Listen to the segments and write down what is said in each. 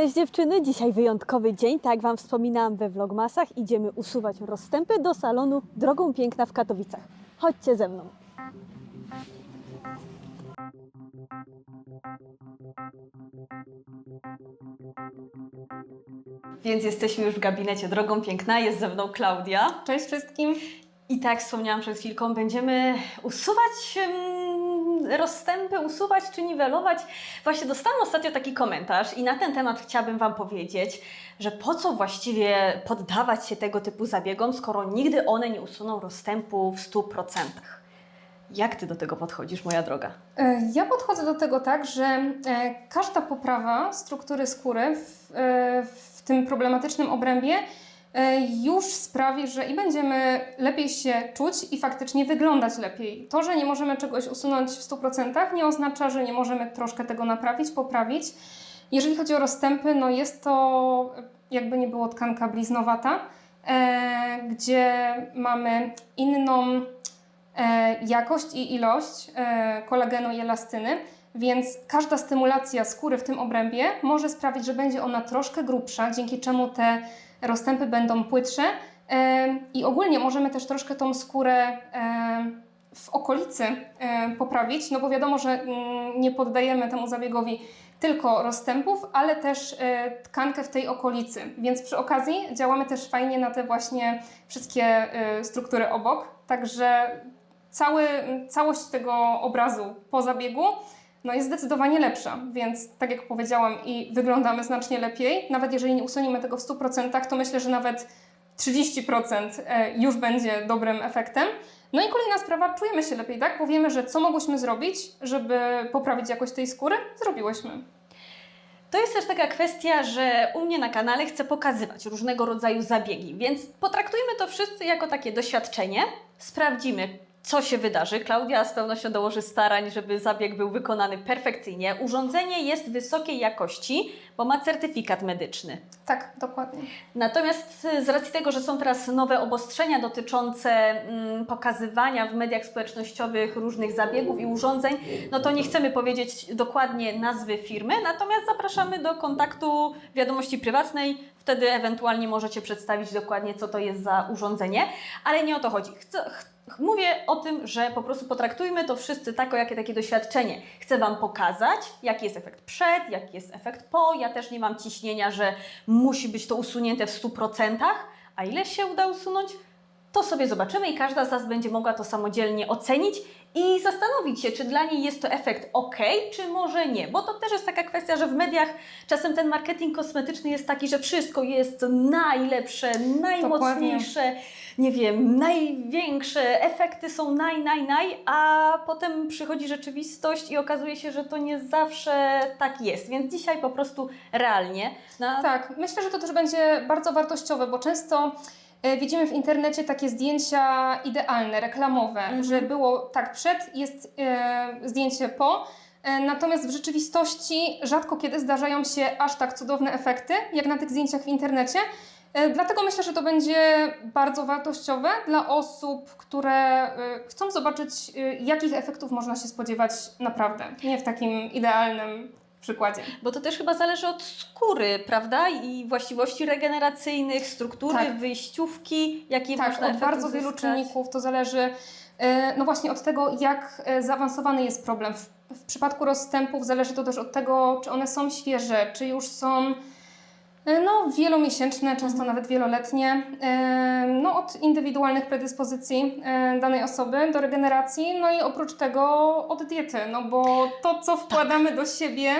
Cześć dziewczyny, dzisiaj wyjątkowy dzień, tak jak Wam wspominałam we vlogmasach, idziemy usuwać rozstępy do salonu Drogą Piękna w Katowicach. Chodźcie ze mną. Więc jesteśmy już w gabinecie Drogą Piękna, jest ze mną Klaudia. Cześć wszystkim. I tak jak wspomniałam przed chwilką, będziemy usuwać rozstępy, usuwać czy niwelować. Właśnie dostałam ostatnio taki komentarz i na ten temat chciałabym Wam powiedzieć, że po co właściwie poddawać się tego typu zabiegom, skoro nigdy one nie usuną rozstępu w 100%. Jak Ty do tego podchodzisz, moja droga? E, Ja podchodzę do tego tak, że e, każda poprawa struktury skóry w, e, w tym problematycznym obrębie już sprawi, że i będziemy lepiej się czuć i faktycznie wyglądać lepiej. To, że nie możemy czegoś usunąć w 100% nie oznacza, że nie możemy troszkę tego naprawić, poprawić. Jeżeli chodzi o rozstępy, no jest to e, jakby nie było tkanka bliznowata, e, gdzie mamy inną e, jakość i ilość e, kolagenu i elastyny, więc każda stymulacja skóry w tym obrębie może sprawić, że będzie ona troszkę grubsza, dzięki czemu te rozstępy będą płytsze. I ogólnie możemy też troszkę tą skórę w okolicy poprawić, no bo wiadomo, że mm, nie poddajemy temu zabiegowi tylko rozstępów, ale też e, tkankę w tej okolicy, więc przy okazji działamy też fajnie na te właśnie wszystkie e, struktury obok, także cały, całość tego obrazu po zabiegu no jest zdecydowanie lepsza, więc tak jak powiedziałam i wyglądamy znacznie lepiej, nawet jeżeli nie usuniemy tego w 100%, to myślę, że nawet 30% e, już będzie dobrym efektem. No i kolejna sprawa, czujemy się lepiej, tak? Powiemy, że co mogłyśmy zrobić, żeby poprawić jakość tej skóry, zrobiłyśmy. To jest też taka kwestia, że u mnie na kanale chcę pokazywać różnego rodzaju zabiegi, więc potraktujmy to wszyscy jako takie doświadczenie. Sprawdzimy, co się wydarzy. Klaudia z pewnością dołoży starań, żeby zabieg był wykonany perfekcyjnie. Urządzenie jest wysokiej jakości, bo ma certyfikat medyczny. Tak, dokładnie. Natomiast y, z racji tego, że są teraz nowe obostrzenia dotyczące mm, pokazywania w mediach społecznościowych różnych zabiegów i urządzeń, no to nie chcemy powiedzieć dokładnie nazwy firmy, natomiast zapraszamy do kontaktu wiadomości prywatnej. Wtedy ewentualnie możecie przedstawić dokładnie, co to jest za urządzenie, ale nie o to chodzi. Chcę, ch- Mówię o tym, że po prostu potraktujmy to wszyscy tako, jakie takie doświadczenie. Chcę Wam pokazać, jaki jest efekt przed, jaki jest efekt po. Ja też nie mam ciśnienia, że musi być to usunięte w 100%, a ile się uda usunąć, to sobie zobaczymy i każda z nas będzie mogła to samodzielnie ocenić i zastanowić się, czy dla niej jest to efekt ok, czy może nie. Bo to też jest taka kwestia, że w mediach czasem ten marketing kosmetyczny jest taki, że wszystko jest najlepsze, najmocniejsze, nie wiem, największe, efekty są naj, naj, naj, a potem przychodzi rzeczywistość i okazuje się, że to nie zawsze tak jest. Więc dzisiaj po prostu realnie na Tak, myślę, że to też będzie bardzo wartościowe, bo często e, widzimy w internecie takie zdjęcia idealne, reklamowe, Mhm. że było tak przed, jest e, zdjęcie po. E, Natomiast w rzeczywistości rzadko kiedy zdarzają się aż tak cudowne efekty, jak na tych zdjęciach w internecie. E, Dlatego myślę, że to będzie bardzo wartościowe dla osób, które e, chcą zobaczyć, e, jakich efektów można się spodziewać naprawdę. Nie w takim idealnym przykładzie. Bo to też chyba zależy od skóry, prawda? I właściwości regeneracyjnych, struktury, Tak. wyjściówki, jakie Tak, można od efekt bardzo wielu czynników. To zależy no właśnie od tego, jak zaawansowany jest problem. W, przypadku rozstępów zależy to też od tego, czy one są świeże, czy już są no, wielomiesięczne, często nawet wieloletnie. E, No, od indywidualnych predyspozycji e, danej osoby do regeneracji, no i oprócz tego od diety, no bo to, co wkładamy do siebie,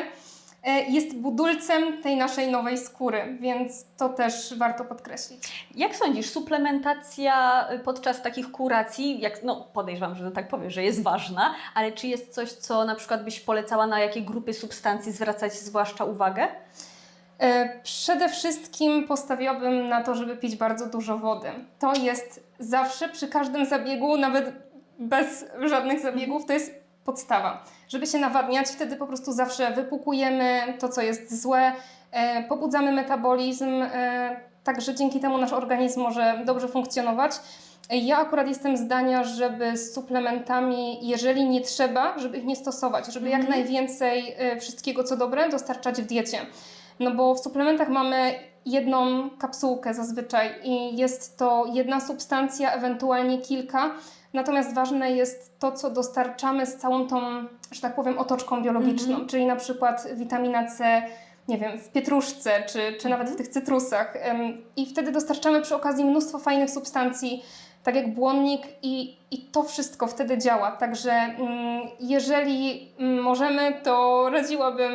e, jest budulcem tej naszej nowej skóry, więc to też warto podkreślić. Jak sądzisz, suplementacja podczas takich kuracji, jak, no podejrzewam, że tak powiem, że jest ważna, ale czy jest coś, co na przykład byś polecała, na jakie grupy substancji zwracać zwłaszcza uwagę? E, Przede wszystkim postawiłabym na to, żeby pić bardzo dużo wody. To jest zawsze przy każdym zabiegu, nawet bez żadnych zabiegów, to jest podstawa. Żeby się nawadniać, wtedy po prostu zawsze wypukujemy to, co jest złe, e, pobudzamy metabolizm, e, także dzięki temu nasz organizm może dobrze funkcjonować. Ja akurat jestem zdania, żeby z suplementami, jeżeli nie trzeba, żeby ich nie stosować, żeby jak Mhm. najwięcej wszystkiego, co dobre, dostarczać w diecie. No bo w suplementach mamy jedną kapsułkę zazwyczaj i jest to jedna substancja, ewentualnie kilka. Natomiast ważne jest to, co dostarczamy z całą tą, że tak powiem, otoczką biologiczną, Mhm. czyli na przykład witamina C, nie wiem, w pietruszce czy, czy nawet w tych cytrusach. I wtedy dostarczamy przy okazji mnóstwo fajnych substancji, tak jak błonnik, i, i to wszystko wtedy działa. Także mm, jeżeli możemy, to radziłabym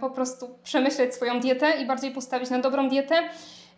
po prostu przemyśleć swoją dietę i bardziej postawić na dobrą dietę.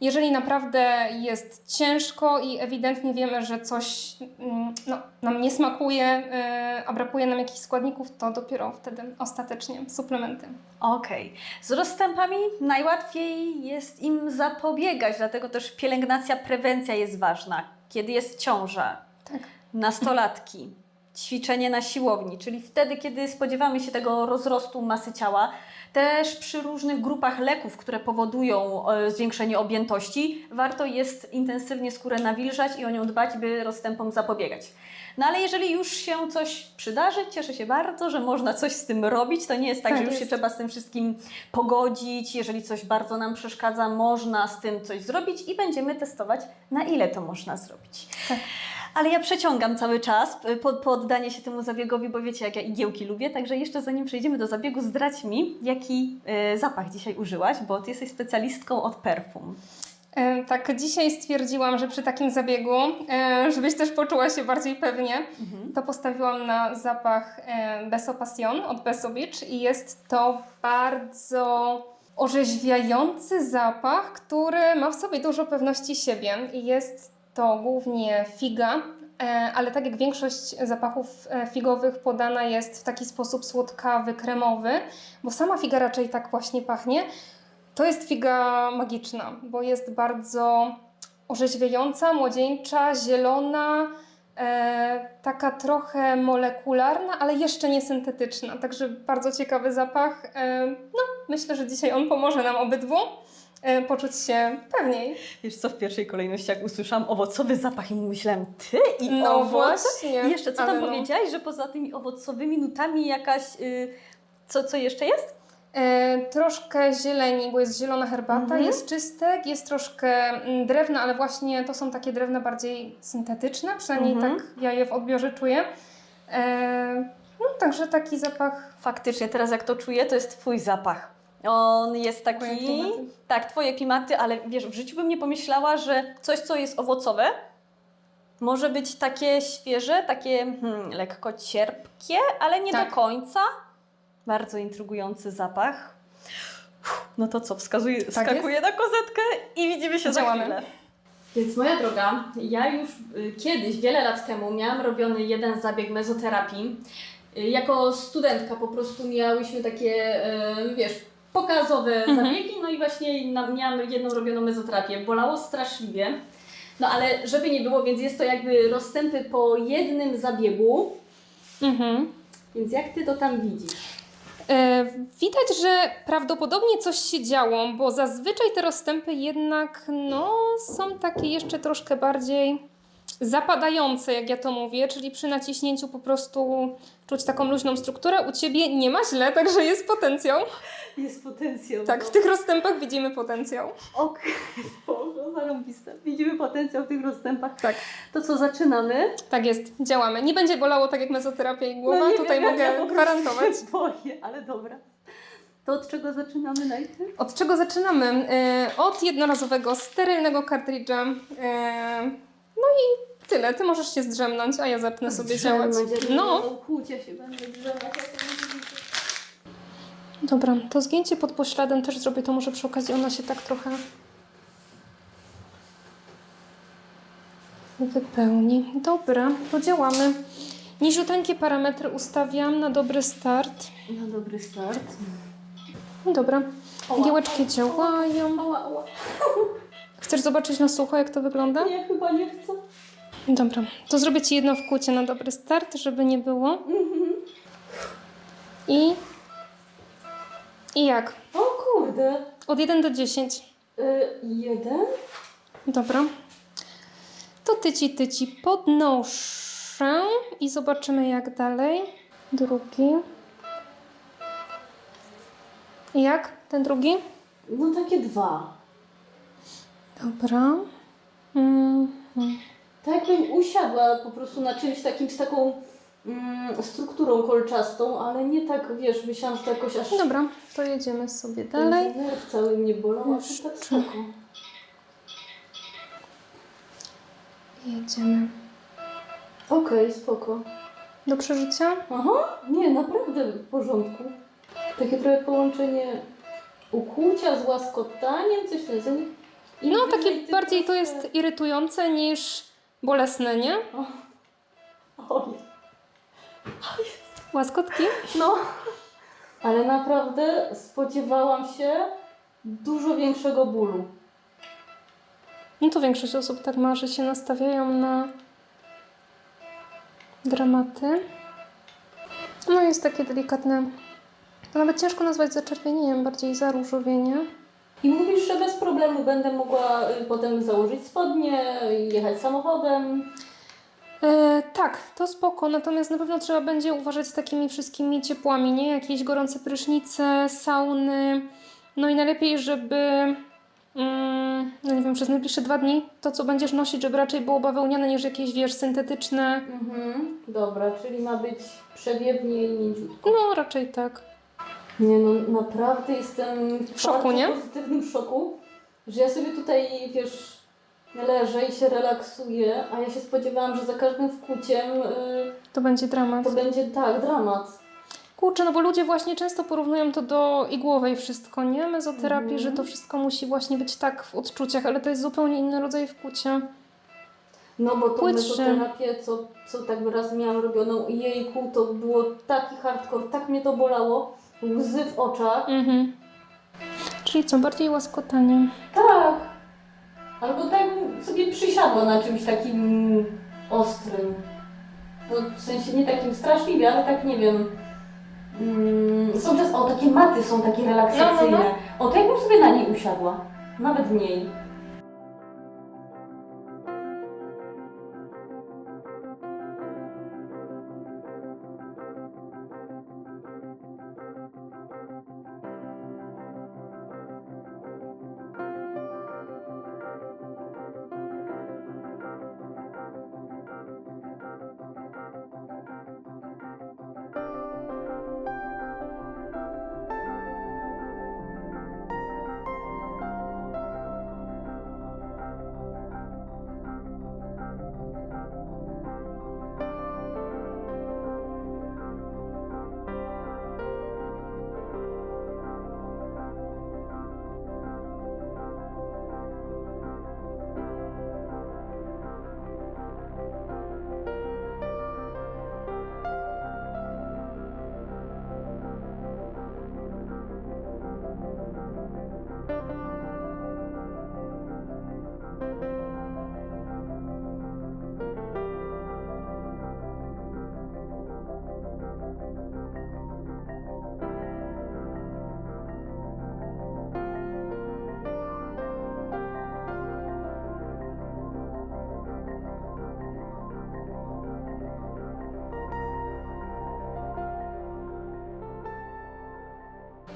Jeżeli naprawdę jest ciężko i ewidentnie wiemy, że coś mm, no, nam nie smakuje, e, a brakuje nam jakichś składników, to dopiero wtedy ostatecznie suplementy. Okej. Z rozstępami najłatwiej jest im zapobiegać, dlatego też pielęgnacja, prewencja jest ważna. Kiedy jest ciąża, Tak. nastolatki, ćwiczenie na siłowni, czyli wtedy, kiedy spodziewamy się tego rozrostu masy ciała, też przy różnych grupach leków, które powodują e, zwiększenie objętości, warto jest intensywnie skórę nawilżać i o nią dbać, by rozstępom zapobiegać. No ale jeżeli już się coś przydarzy, cieszę się bardzo, że można coś z tym robić. To nie jest tak, Tak że już się trzeba z tym wszystkim pogodzić. Jeżeli coś bardzo nam przeszkadza, można z tym coś zrobić i będziemy testować, na ile to można zrobić. Tak. Ale ja przeciągam cały czas y, po, po oddanie się temu zabiegowi, bo wiecie, jak ja igiełki lubię. Także jeszcze zanim przejdziemy do zabiegu, zdradź mi, jaki y, zapach dzisiaj użyłaś, bo ty jesteś specjalistką od perfum. E, Tak, dzisiaj stwierdziłam, że przy takim zabiegu, e, żebyś też poczuła się bardziej pewnie, to postawiłam na zapach e, Beso Passion od Beso Beach i jest to bardzo orzeźwiający zapach, który ma w sobie dużo pewności siebie i jest to głównie figa, e, ale tak jak większość zapachów e, figowych podana jest w taki sposób słodkawy, kremowy, bo sama figa raczej tak właśnie pachnie, to jest figa magiczna, bo jest bardzo orzeźwiająca, młodzieńcza, zielona, e, taka trochę molekularna, ale jeszcze nie syntetyczna. Także bardzo ciekawy zapach. E, no, myślę, że dzisiaj on pomoże nam obydwu poczuć się pewniej. Wiesz co, w pierwszej kolejności jak usłyszałam owocowy zapach i myślałam, ty i No owoce? właśnie. I jeszcze co tam no. powiedziałaś, że poza tymi owocowymi nutami jakaś, y, co, co jeszcze jest? E, troszkę zieleni, bo jest zielona herbata, Mhm. jest czystek, jest troszkę mm, drewna, ale właśnie to są takie drewna bardziej syntetyczne, przynajmniej Mhm. tak ja je w odbiorze czuję. E, no także taki zapach. Faktycznie, teraz jak to czuję, to jest twój zapach. On jest Moje taki, klimaty. tak, twoje klimaty, ale wiesz, w życiu bym nie pomyślała, że coś, co jest owocowe, może być takie świeże, takie hmm, lekko cierpkie, ale nie Tak. do końca. Bardzo intrygujący zapach. Uff, No to co, wskazuję, wskakuję na kozetkę i widzimy się Działamy. za chwilę. Więc moja droga, ja już y, kiedyś, wiele lat temu, miałam robiony jeden zabieg mezoterapii. Y, Jako studentka po prostu miałyśmy takie, y, wiesz, pokazowe Mhm. zabiegi, no i właśnie miałam jedną robioną mezoterapię. Bolało straszliwie. No ale żeby nie było, więc jest to jakby rozstępy po jednym zabiegu. Mhm. Więc jak Ty to tam widzisz? E, widać, że prawdopodobnie coś się działo, bo zazwyczaj te rozstępy jednak no, są takie jeszcze troszkę bardziej zapadające, jak ja to mówię, czyli przy naciśnięciu po prostu czuć taką luźną strukturę. U Ciebie nie ma źle, także jest potencjał. Jest potencjał. Tak, w tych rozstępach widzimy potencjał. Okej, Boże, zarąbiste. Widzimy potencjał w tych rozstępach. Tak. To co, zaczynamy? Tak jest, działamy. Nie będzie bolało tak jak mezoterapia i głowa, No tutaj wiem, mogę ja gwarantować. się boję, ale dobra. To od czego zaczynamy najpierw? Od czego zaczynamy? E, od jednorazowego, sterylnego kartridża. No i tyle. Ty możesz się zdrzemnąć, a ja zacznę sobie działać. No, Kłucia się będę widzę. dobra. To zgięcie pod pośladem też zrobię, to może przy okazji ona się tak trochę wypełni. Dobra, to działamy. Niziuteńkie parametry ustawiam na dobry start. Na dobry start. Dobra, Oła. giełeczki działają. Ała, ała. Chcesz zobaczyć na sucho, jak to wygląda? Nie, chyba nie chcę. Dobra, to zrobię Ci jedno wkłucie na dobry start, żeby nie było. Mhm. I... I jak? O kurde. Od 1 do 10. Y, jeden. Dobra. To tyci, tyci podnoszę i zobaczymy jak dalej. Drugi. I jak? Ten drugi? No takie dwa. Dobra. Mm, Tak jakbym usiadła po prostu na czymś takim z taką mm, strukturą kolczastą, ale nie tak, wiesz, myślałam, że to jakoś aż... Dobra, to jedziemy sobie dalej. Nerw cały mnie bolał, a to tak spoko. Jedziemy. Okej, spoko. Do przeżycia? Aha, nie, naprawdę w porządku. Takie trochę połączenie ukłucia z łaskotaniem, coś w deseń. Im No, takie bardziej to jest irytujące niż bolesne, nie? Oj, Łaskotki? no. Ale naprawdę spodziewałam się dużo większego bólu. No to większość osób tak ma, że się nastawiają na dramaty. No jest takie delikatne, nawet ciężko nazwać zaczerwienieniem, bardziej zaróżowienie. I mówisz, że bez problemu będę mogła y, potem założyć spodnie, jechać samochodem. E, tak, to spoko, natomiast na pewno trzeba będzie uważać z takimi wszystkimi ciepłami, nie? Jakieś gorące prysznice, sauny. No i najlepiej, żeby, mm, no nie wiem, przez najbliższe dwa dni to, co będziesz nosić, żeby raczej było bawełniane niż jakieś, wiesz, syntetyczne. Mhm, dobra, czyli ma być przewiewnie i mięciutko. No, raczej tak. Nie no, naprawdę jestem w szoku, nie? pozytywnym szoku, że ja sobie tutaj, wiesz, leżę i się relaksuję, a ja się spodziewałam, że za każdym wkłuciem y, To będzie dramat. to będzie tak, dramat. Kurczę, no bo ludzie właśnie często porównują to do igłowej wszystko, nie? Mezoterapii, Mhm. że to wszystko musi właśnie być tak w odczuciach, ale to jest zupełnie inny rodzaj wkłucia. No bo to Płytsze. mezoterapię, co, co tak raz miałam robioną, jejku, to było taki hardcore, tak mnie to bolało, łzy w oczach. Mhm. Czyli co, bardziej łaskotanie. Tak. Albo tak sobie przysiadła na czymś takim ostrym. No, w sensie nie takim straszliwie, ale tak nie wiem. Mm, są czas, o takie maty są takie relaksacyjne. No, no, O, to jakbym sobie na niej usiadła. Nawet mniej.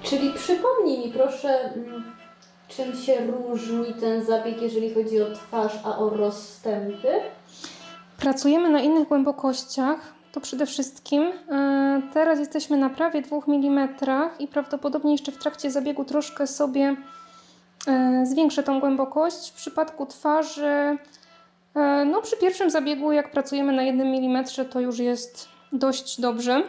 Czyli przypomnij mi proszę, mm, czym się różni ten zabieg, jeżeli chodzi o twarz, a o rozstępy? Pracujemy na innych głębokościach. To przede wszystkim. E, Teraz jesteśmy na prawie 2 mm i prawdopodobnie jeszcze w trakcie zabiegu troszkę sobie e, zwiększę tą głębokość. W przypadku twarzy, e, no przy pierwszym zabiegu, jak pracujemy na 1 mm, to już jest dość dobrze.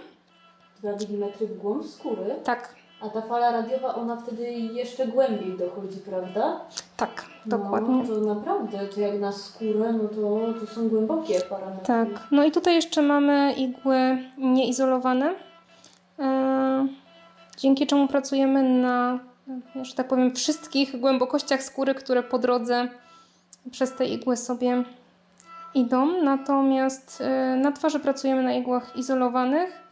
2 mm w głąb skóry, Tak, a ta fala radiowa, ona wtedy jeszcze głębiej dochodzi, prawda? tak, dokładnie. No, to naprawdę, to jak na skórę, no to, to są głębokie parametry. Tak, no i tutaj jeszcze mamy igły nieizolowane, e, dzięki czemu pracujemy na, e, że tak powiem, wszystkich głębokościach skóry, które po drodze przez te igły sobie idą. Natomiast e, na twarzy pracujemy na igłach izolowanych,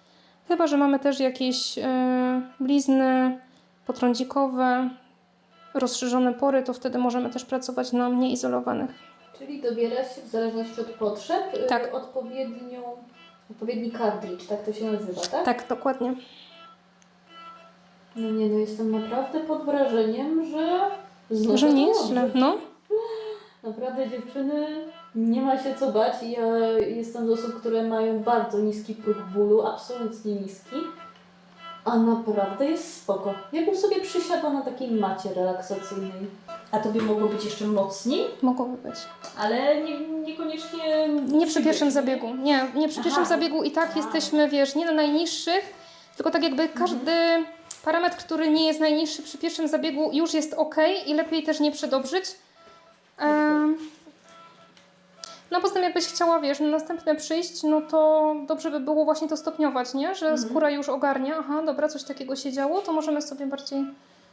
chyba że mamy też jakieś e, blizny potrądzikowe, rozszerzone pory, to wtedy możemy też pracować na nieizolowanych. Czyli dobiera się w zależności od potrzeb y, Tak. odpowiednią, odpowiedni cartridge, tak to się nazywa, tak? Tak, dokładnie. No nie, no jestem naprawdę pod wrażeniem, że Że nie jest źle. No. Naprawdę dziewczyny, nie ma się co bać. Ja jestem z osób, które mają bardzo niski próg bólu, absolutnie niski. A naprawdę jest spoko. Jakbym sobie przysiadła na takiej macie relaksacyjnej. A to by mogło być jeszcze mocniej? Mogłoby być. Ale nie, niekoniecznie. Nie przy pierwszym zabiegu. Nie, nie przy pierwszym Aha. zabiegu i tak Aha. jesteśmy, wiesz, nie na najniższych, tylko tak jakby każdy parametr, który nie jest najniższy przy pierwszym zabiegu już jest ok i lepiej też nie przedobrzyć. Em, no poza tym jakbyś chciała, wiesz, na następne przyjść, no to dobrze by było właśnie to stopniować, nie? Że Mhm. skóra już ogarnia, aha, dobra, coś takiego się działo, to możemy sobie bardziej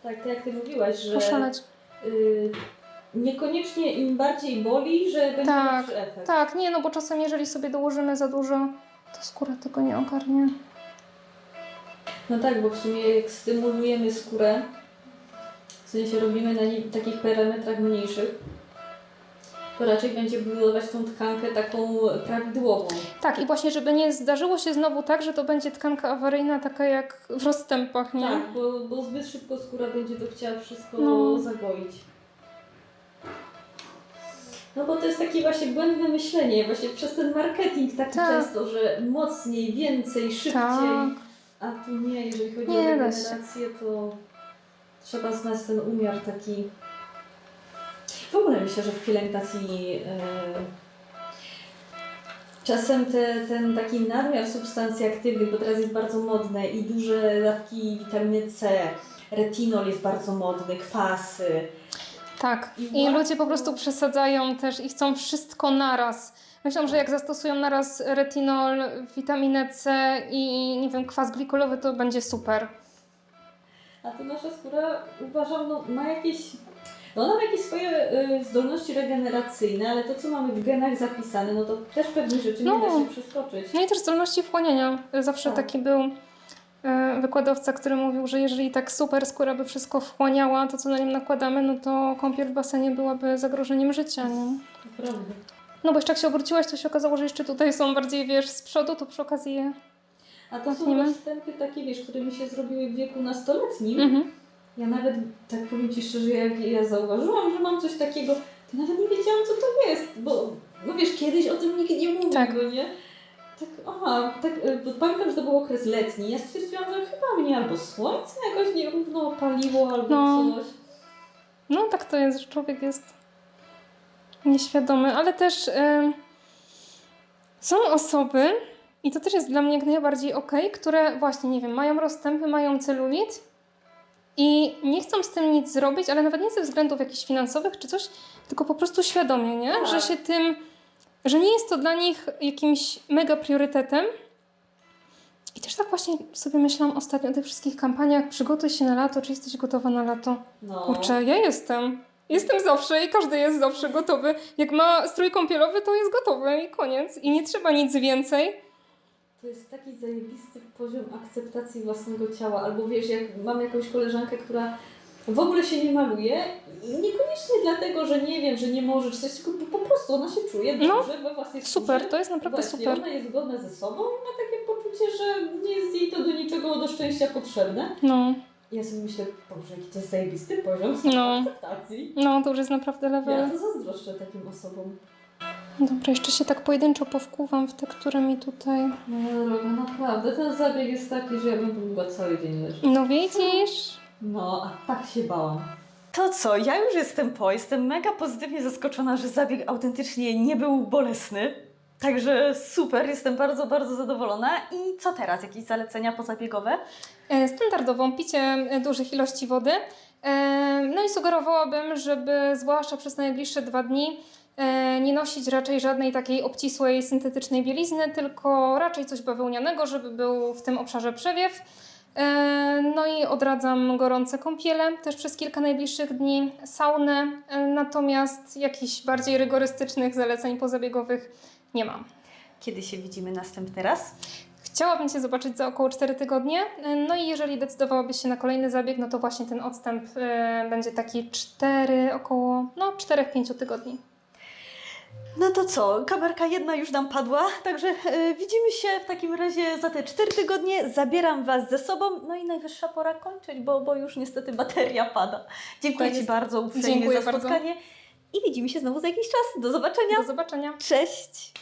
Tak, tak jak Ty mówiłaś, że poszaleć. y, niekoniecznie im bardziej boli, że będzie Tak, efekt. Tak, nie, no bo czasem jeżeli sobie dołożymy za dużo, to skóra tego nie ogarnia. No tak, bo w sumie jak stymulujemy skórę, w sensie robimy na takich parametrach mniejszych, to raczej będzie budować tą tkankę taką prawidłową. Tak, i właśnie, żeby nie zdarzyło się znowu tak, że to będzie tkanka awaryjna, taka jak w rozstępach, nie? Tak, bo, bo zbyt szybko skóra będzie to chciała wszystko No. zagoić. No bo to jest takie właśnie błędne myślenie, właśnie przez ten marketing taki Tak. często, że mocniej, więcej, szybciej. Tak. A tu nie, jeżeli chodzi Nie o regenerację, to trzeba znać ten umiar taki. W ogóle myślę, że w pielęgnacji e, czasem te, ten taki nadmiar substancji aktywnych, bo teraz jest bardzo modne i duże dawki witaminy C, retinol jest bardzo modny, kwasy. Tak. I ludzie po prostu przesadzają też i chcą wszystko naraz. Myślą, że jak zastosują naraz retinol, witaminę C i nie wiem, kwas glikolowy, to będzie super. A to nasza skóra, uważam, no, ma jakieś. No ona ma jakieś swoje y, zdolności regeneracyjne, ale to, co mamy w genach zapisane, no to też pewnych rzeczy No. nie da się przeskoczyć. No i też zdolności wchłaniania. Zawsze Tak. taki był e, wykładowca, który mówił, że jeżeli tak super skóra by wszystko wchłaniała, to co na nim nakładamy, no to kąpiel w basenie byłaby zagrożeniem życia, nie? To prawda. No bo jeszcze jak się obróciłaś, to się okazało, że jeszcze tutaj są bardziej, wiesz, z przodu, to przy okazji je... A to są następy takie, wiesz, które mi się zrobiły w wieku nastoletnim. Mhm. Ja nawet, tak powiem Ci szczerze, jak ja zauważyłam, że mam coś takiego, to nawet nie wiedziałam, co to jest, bo, no wiesz, kiedyś o tym nikt nie mówił, Tak. no nie? Tak, aha, tak, y, bo pamiętam, że to był okres letni. Ja stwierdziłam, że chyba mnie albo słońce jakoś nierówno paliło, albo No. coś. No tak to jest, że człowiek jest nieświadomy, ale też em, są osoby, i to też jest dla mnie jak najbardziej okej, które właśnie, nie wiem, mają rozstępy, mają celulit i nie chcą z tym nic zrobić, ale nawet nie ze względów jakichś finansowych czy coś, tylko po prostu świadomie, nie? Tak. Że się tym, że nie jest to dla nich jakimś mega priorytetem. I też tak właśnie sobie myślałam ostatnio o tych wszystkich kampaniach, przygotuj się na lato, czy jesteś gotowa na lato? No. Kurczę, ja jestem. Jestem zawsze i każdy jest zawsze gotowy. Jak ma strój kąpielowy, to jest gotowy i koniec. I nie trzeba nic więcej. To jest taki zajebisty poziom akceptacji własnego ciała. Albo wiesz, jak mam jakąś koleżankę, która w ogóle się nie maluje i niekoniecznie dlatego, że nie wiem, że nie może czy coś, tylko po prostu ona się czuje No, dobrze we własnej Super, skórze. to jest naprawdę Właśnie, super. ona jest zgodna ze sobą i ma takie poczucie, że nie jest jej to do niczego do szczęścia potrzebne. No, ja sobie myślę, Boże, jaki to jest zajebisty poziom No. akceptacji. no to już jest naprawdę Ja level. to zazdroszczę takim osobom. Dobra, jeszcze się tak pojedynczo powkuwam w te, które mi tutaj... No droga, naprawdę, ten zabieg jest taki, że ja bym mogła cały dzień leżeć. No widzisz? No, a tak się bałam. To co, ja już jestem po, jestem mega pozytywnie zaskoczona, że zabieg autentycznie nie był bolesny. Także super, jestem bardzo, bardzo zadowolona. I co teraz? Jakieś zalecenia pozabiegowe? E, Standardowo picie e, dużych ilości wody. E, No i sugerowałabym, żeby zwłaszcza przez najbliższe dwa dni nie nosić raczej żadnej takiej obcisłej, syntetycznej bielizny, tylko raczej coś bawełnianego, żeby był w tym obszarze przewiew. E, No i odradzam gorące kąpiele też przez kilka najbliższych dni, saunę, e, natomiast jakichś bardziej rygorystycznych zaleceń pozabiegowych nie mam. Kiedy się widzimy następny raz? Chciałabym Cię zobaczyć za około 4 tygodnie. No i jeżeli decydowałabyś się na kolejny zabieg, no to właśnie ten odstęp będzie taki 4, około no 4-5 tygodni. No to co, kamerka jedna już nam padła, także e, widzimy się w takim razie za te 4 tygodnie. Zabieram Was ze sobą, no i najwyższa pora kończyć, bo, bo już niestety bateria pada. Dziękuję Tak Ci bardzo uprzejmie Dziękuję za bardzo. spotkanie i widzimy się znowu za jakiś czas. Do zobaczenia. Do zobaczenia. Cześć!